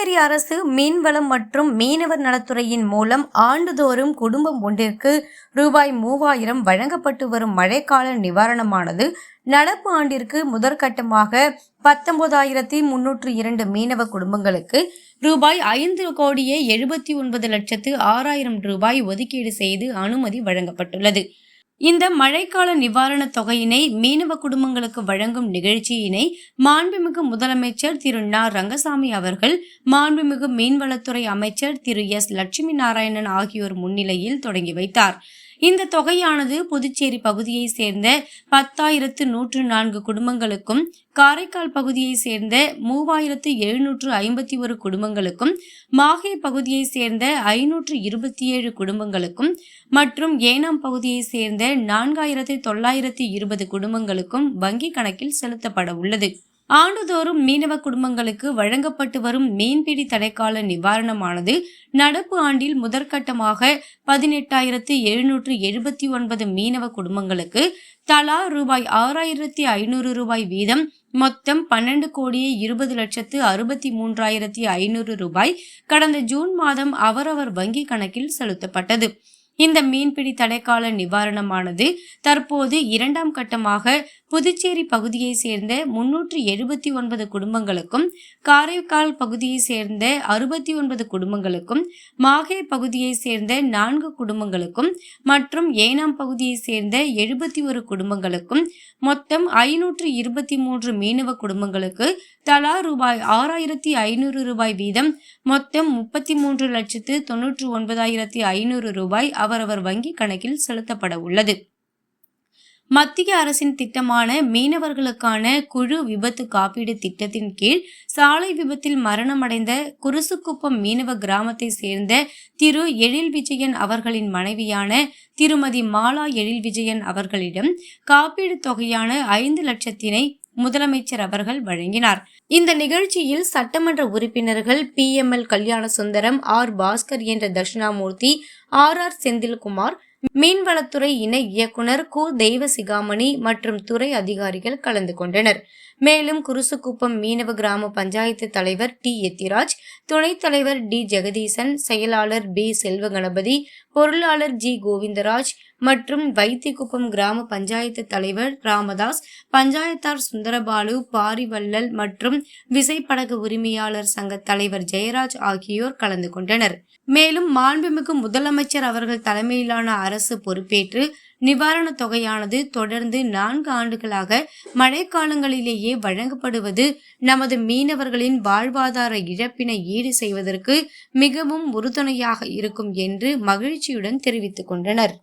அரசு மீன்வளம் மற்றும் மீனவர் நலத்துறையின் மூலம் ஆண்டுதோறும் குடும்பம் ஒன்றிற்கு ரூபாய் மூவாயிரம் வழங்கப்பட்டு வரும் மழைக்கால நிவாரணமானது நடப்பு ஆண்டிற்கு முதற்கட்டமாக பத்தொன்பதாயிரத்தி முன்னூற்று இரண்டு மீனவ குடும்பங்களுக்கு ரூபாய் ஐந்து கோடியே எழுபத்தி ஒன்பது லட்சத்து ஆறாயிரம் ரூபாய் ஒதுக்கீடு செய்து அனுமதி வழங்கப்பட்டுள்ளது. இந்த மழைக்கால நிவாரணத் தொகையினை மீனவ குடும்பங்களுக்கு வழங்கும் நிகழ்ச்சியினை மாண்புமிகு முதலமைச்சர் திரு நா. ரங்கசாமி அவர்கள் மாண்புமிகு மீன்வளத்துறை அமைச்சர் திரு எஸ். லட்சுமி நாராயணன் ஆகியோர் முன்னிலையில் தொடங்கி வைத்தார். இந்த தொகையானது புதுச்சேரி பகுதியை சேர்ந்த பத்தாயிரத்து நூற்று நான்கு குடும்பங்களுக்கும் காரைக்கால் பகுதியை சேர்ந்த மூவாயிரத்து எழுநூற்று ஐம்பத்தி ஒரு குடும்பங்களுக்கும் மாஹே பகுதியை சேர்ந்த ஐநூற்று இருபத்தி ஏழு குடும்பங்களுக்கும் மற்றும் ஏனாம் பகுதியை சேர்ந்த நான்காயிரத்து தொள்ளாயிரத்து இருபது குடும்பங்களுக்கும் வங்கி கணக்கில் செலுத்தப்பட உள்ளது. ஆண்டுதோறும் மீனவ குடும்பங்களுக்கு வழங்கப்பட்டு வரும் மீன்பிடி தடைக்கால நிவாரணமானது நடப்பு ஆண்டில் முதற்கட்டமாக பதினெட்டாயிரத்து எழுநூற்று எழுபத்தி ஒன்பது மீனவ குடும்பங்களுக்கு தலா ரூபாய் ஆறாயிரத்தி ஐநூறு ரூபாய் வீதம் மொத்தம் பன்னெண்டு கோடியே இருபது லட்சத்து அறுபத்தி மூன்றாயிரத்தி ஐநூறு ரூபாய் கடந்த ஜூன் மாதம் அவரவர் வங்கி கணக்கில் செலுத்தப்பட்டது. இந்த மீன்பிடி தடைக்கால நிவாரணமானது தற்போது இரண்டாம் கட்டமாக புதுச்சேரி பகுதியை சேர்ந்த முன்னூற்று எழுபத்தி ஒன்பது குடும்பங்களுக்கும் காரைக்கால் பகுதியை சேர்ந்த அறுபத்தி ஒன்பது குடும்பங்களுக்கும் மாகே பகுதியை சேர்ந்த நான்கு குடும்பங்களுக்கும் மற்றும் ஏனாம் பகுதியை சேர்ந்த எழுபத்தி ஒரு குடும்பங்களுக்கும் மொத்தம் ஐநூற்று இருபத்தி மூன்று மீனவ குடும்பங்களுக்கு தலா ரூபாய் ஆறாயிரத்தி ஐநூறு ரூபாய் வீதம் மொத்தம் முப்பத்தி மூன்று லட்சத்து தொன்னூற்று ஒன்பதாயிரத்தி ஐநூறு ரூபாய் அவரவர் வங்கி கணக்கில் செலுத்தப்பட உள்ளது. மத்திய அரசின் திட்டமான மீனவர்களுக்கான குழு விபத்து காப்பீடு திட்டத்தின் கீழ் சாலை விபத்தில் மரணமடைந்த குருசுக்குப்பம் மீனவ கிராமத்தை சேர்ந்த திரு எழில் விஜயன் அவர்களின் மனைவியான திருமதி மாலா எழில் விஜயன் அவர்களிடம் காப்பீடு தொகையான ஐந்து லட்சத்தினை முதலமைச்சர் அவர்கள் வழங்கினார். இந்த நிகழ்ச்சியில் சட்டமன்ற உறுப்பினர்கள் B M L Kalyana Sundaram R Bhaskar என்ற தட்சிணாமூர்த்தி ஆர் ஆர் செந்தில்குமார் மீன்வளத்துறை இணை இயக்குனர் கு. தெய்வ சிகாமணி மற்றும் துறை அதிகாரிகள் கலந்து கொண்டனர். மேலும் குருசுக்குப்பம் மீனவ கிராம பஞ்சாயத்து தலைவர் டி. எத்திராஜ் துணைத் தலைவர் டி. ஜெகதீசன் செயலாளர் பி. செல்வகணபதி பொருளாளர் ஜி. கோவிந்தராஜ் மற்றும் வைத்திக்குப்பம் கிராம பஞ்சாயத்து தலைவர் ராமதாஸ் பஞ்சாயத்தார் சுந்தரபாலு பாரிவள்ளல் மற்றும் விசைப்படகு உரிமையாளர் சங்க தலைவர் ஜெயராஜ் ஆகியோர் கலந்து கொண்டனர். மேலும் மாண்புமிகு முதலமைச்சர் அவர்கள் தலைமையிலான அரசு பொறுப்பேற்று நிவாரணத் தொகையானது தொடர்ந்து நான்கு ஆண்டுகளாக மழைக்காலங்களிலேயே வழங்கப்படுவது நமது மீனவர்களின் வாழ்வாதார இழப்பினை ஈடு செய்வதற்கு மிகவும் உறுதுணையாக இருக்கும் என்று மகிழ்ச்சியுடன் தெரிவித்துக் கொண்டனர்.